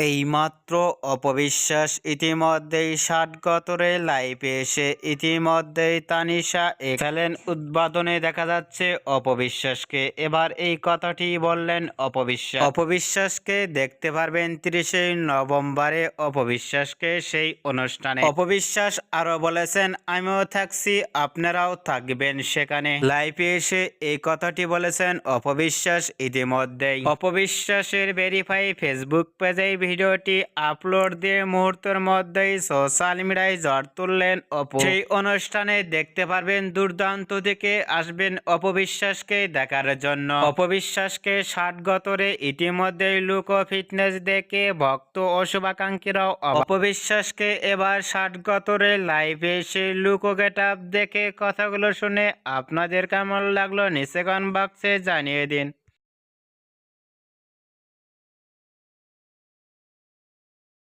এইমাত্র অপবিশ্বাস, ইতিমধ্যেই ষাট গতরে এসে, ইতিমধ্যেই তানিশা খেলেন উদ্বোধনে দেখা যাচ্ছে অপবিশ্বাসকে। এবার এই কথাটি বললেন অপবিশ্বাস। অপবিশ্বাসকে দেখতে পারবেন তিরিশে নভেম্বরে অপবিশ্বাসকে সেই অনুষ্ঠানে। অপবিশ্বাস আরও বলেছেন, আমিও থাকছি, আপনারাও থাকবেন সেখানে। লাইভে এসে এই কথাটি বলেছেন অপবিশ্বাস ইতিমধ্যেই। অপবিশ্বাসের ভেরিফাই ফেসবুক পেজে এই ভিডিওটি আপলোড দিয়ে মুহূর্তের মধ্যেই সোশ্যাল মিডিয়ায় ঝড় তুললেন অপু। সেই অনুষ্ঠানে দেখতে পারবেন দুর্দান্ত থেকে আসবেন অপবিশ্বাসকে দেখার জন্য। অপবিশ্বাসকে ষাট গতরে ইতিমধ্যেই লুক ফিটনেস দেখে ভক্ত ও শুভাকাঙ্ক্ষীরাও অপবিশ্বাসকে এবার ষাট গতরে লাইভে এসে লুক গেট দেখে কথাগুলো শুনে আপনাদের কেমন লাগল নিচে কমেন্ট বক্সে জানিয়ে দিন।